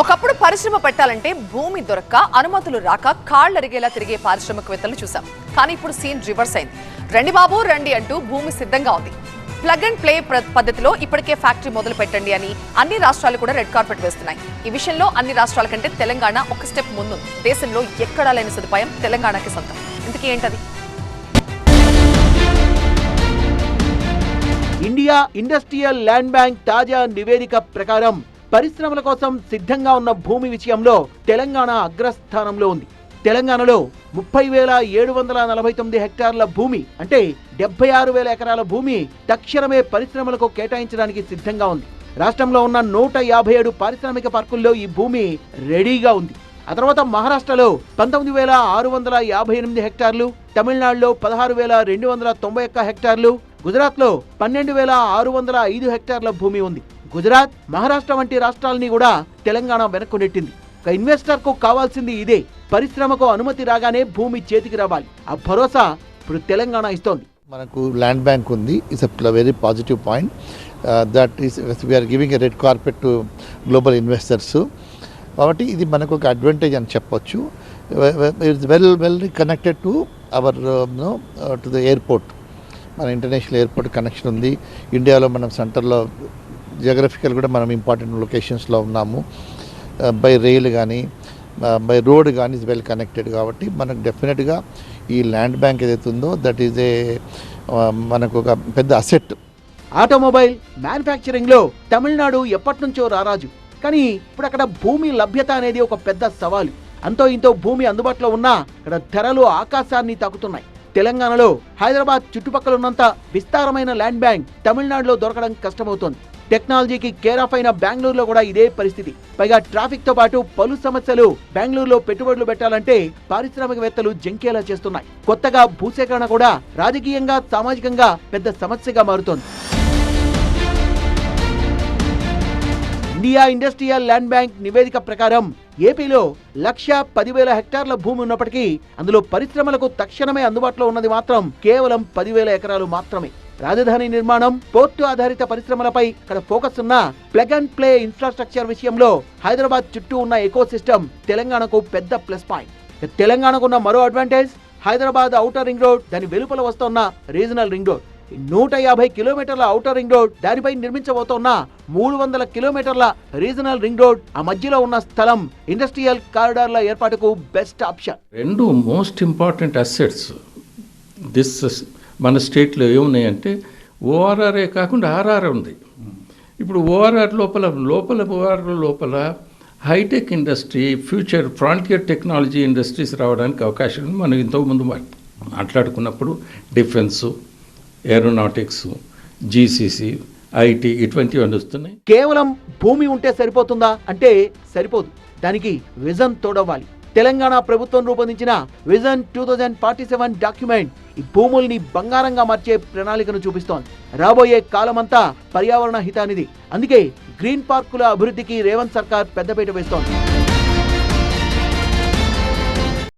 ఒకప్పుడు పరిశ్రమ పెట్టాలంటే భూమి దొరక్క అనుమతులు రాక కాళ్ళరిగేలా తిరిగే పారిశ్రామికవేత్తలు చూసాం కానీ ఇప్పుడు సీన్ రివర్స్ అయింది. రండి బాబు రండి అంటూ భూమి సిద్ధంగా ఉంది. ప్లగ్ అండ్ ప్లే పద్ధతిలో ఇప్పటికే ఫ్యాక్టరీ మొదలు పెట్టండి అని అన్ని రాష్ట్రాలు కూడా రెడ్ కార్పెట్ వేస్తున్నాయి. ఈ విషయంలో అన్ని రాష్ట్రాల కంటే తెలంగాణ ఒక స్టెప్ ముందు దేశంలో ఎక్కడా లేని సదుపాయం తెలంగాణకి సొంతం. ఇంతకీ ఏంటది? ఇండియా ఇండస్ట్రియల్ ల్యాండ్ బ్యాంక్ తాజా నివేదిక ప్రకారం పరిశ్రమల కోసం సిద్ధంగా ఉన్న భూమి విషయంలో తెలంగాణ అగ్రస్థానంలో ఉంది. తెలంగాణలో ముప్పై వేల ఏడు వందల నలభై తొమ్మిది హెక్టార్ల భూమి అంటే డెబ్బై ఆరు వేల ఎకరాల భూమి తక్షణమే పరిశ్రమలకు కేటాయించడానికి సిద్ధంగా ఉంది. రాష్ట్రంలో ఉన్న నూట యాభై ఏడు పారిశ్రామిక పార్కుల్లో ఈ భూమి రెడీగా ఉంది. ఆ తర్వాత మహారాష్ట్రలో పంతొమ్మిది వేల ఆరు వందల యాభై ఎనిమిది హెక్టార్లు తమిళనాడులో పదహారు వేల రెండు వందల తొంభై ఒక్క హెక్టార్లు గుజరాత్లో పన్నెండు వేల ఆరు వందల ఐదు హెక్టార్ల భూమి ఉంది. గుజరాత్ మహారాష్ట్ర వంటి రాష్ట్రాలని కూడా తెలంగాణ వెనక్కు నెట్టింది ఒక ఇన్వెస్టర్కు కావాల్సింది ఇదే. పరిశ్రమకు అనుమతి రాగానే భూమి చేతికి రావాలి. ఆ భరోసా ఇప్పుడు తెలంగాణ ఇస్తోంది. మనకు ల్యాండ్ బ్యాంక్ ఉంది. It's a very positive point that is we're giving a red carpet to global investors కాబట్టి ఇది మనకు ఒక అడ్వాంటేజ్ అని చెప్పొచ్చు. It's well well connected to our no to the airport మన ఇంటర్నేషనల్ ఎయిర్పోర్ట్ కనెక్షన్ ఉంది. ఇండియాలో మనం సెంటర్లో జియోగ్రఫికల్ కూడా మనం ఇంపార్టెంట్ లొకేషన్స్లో ఉన్నాము. బై రైల్ కానీ బై రోడ్ కానీ ఇస్ వెల్ కనెక్టెడ్ కాబట్టి మనకు డెఫినెట్గా ఈ ల్యాండ్ బ్యాంక్ ఏదైతే ఉందో దట్ ఈజ్ ఏ మనకు ఒక పెద్ద అసెట్ ఆటోమొబైల్ మ్యానుఫ్యాక్చరింగ్లో తమిళనాడు ఎప్పటి నుంచో రారాజు. కానీ ఇప్పుడు అక్కడ భూమి లభ్యత అనేది ఒక పెద్ద సవాలు. అంతో ఇంతో భూమి అందుబాటులో ఉన్నా అక్కడ ధరలు ఆకాశాన్ని తాకుతున్నాయి. తెలంగాణలో హైదరాబాద్ చుట్టుపక్కల ఉన్నంత విస్తారమైన ల్యాండ్ బ్యాంక్ తమిళనాడులో దొరకడం కష్టమవుతోంది. టెక్నాలజీకి కేర్ ఆఫ్ అయిన బెంగళూరులో కూడా ఇదే పరిస్థితి. పైగా ట్రాఫిక్తో పాటు పలు సమస్యలు బెంగళూరులో పెట్టుబడులు పెట్టాలంటే పారిశ్రామికవేత్తలు జంకేలా చేస్తున్నాయి. కొత్తగా భూసేకరణ కూడా రాజకీయంగా సామాజికంగా పెద్ద సమస్యగా మారుతోంది. ఇండియా ఇండస్ట్రియల్ ల్యాండ్ బ్యాంక్ నివేదిక ప్రకారం ఏపీలో లక్ష పదివేల హెక్టార్ల భూమి ఉన్నప్పటికీ అందులో పరిశ్రమలకు తక్షణమే అందుబాటులో ఉన్నది మాత్రం కేవలం పదివేల ఎకరాలు మాత్రమే. రాజధాని నిర్మాణం పోర్టు ఆధారిత పరిశ్రమలపై ఇక్కడ ఫోకస్ ఉన్న ప్లగ్ అండ్ ప్లే ఇన్ఫ్రాస్ట్రక్చర్ విషయంలో హైదరాబాద్ చుట్టూ ఉన్న ఎకోసిస్టమ్ తెలంగాణకు పెద్ద ప్లస్ పాయింట్. తెలంగాణకున్న మరో advantage Hyderabad outer ring road దాని వెలుపల వస్తున్న రీజనల్ రింగ్ రోడ్. నూట యాభై కిలోమీటర్ల ఔటర్ రింగ్ రోడ్ దానిపై నిర్మించబోతోన్న మూడు వందల కిలోమీటర్ల రీజనల్ రింగ్ రోడ్ ఆ మధ్యలో ఉన్న స్థలం ఇండస్ట్రియల్ కారిడార్ల ఏర్పాటుకు బెస్ట్ ఆప్షన్. రెండు మోస్ట్ ఇంపార్టెంట్ అసెట్స్ దిస్ మన స్టేట్లో ఏమున్నాయంటే ఓఆర్ఆర్ఏ కాకుండా ఆర్ఆర్ ఉంది. ఇప్పుడు ఓఆర్ఆర్ లోపల లోపల ఓఆర్ఆర్ లోపల hitech industry future frontier technology industries రావడానికి అవకాశం ఉంది. మనం ఇంతకుముందు మాట్లాడుకున్నప్పుడు డిఫెన్సు ఏరోనాటిక్స్ జీసీసీ ఐటీ ఇటువంటివన్నీ వస్తున్నాయి. కేవలం భూమి ఉంటే సరిపోతుందా? అంటే సరిపోదు. దానికి విజన్ తోడవ్వాలి. తెలంగాణ ప్రభుత్వం రూపొందించిన vision two thousand forty seven document ఈ భూముల్ని బంగారంగా మార్చే ప్రణాళికను చూపిస్తోంది. రాబోయే కాలమంతా పర్యావరణ హితానిది. అందుకే గ్రీన్ పార్కుల అభివృద్ధికి రేవంత్ సర్కార్ పెద్దపీట వేస్తోంది.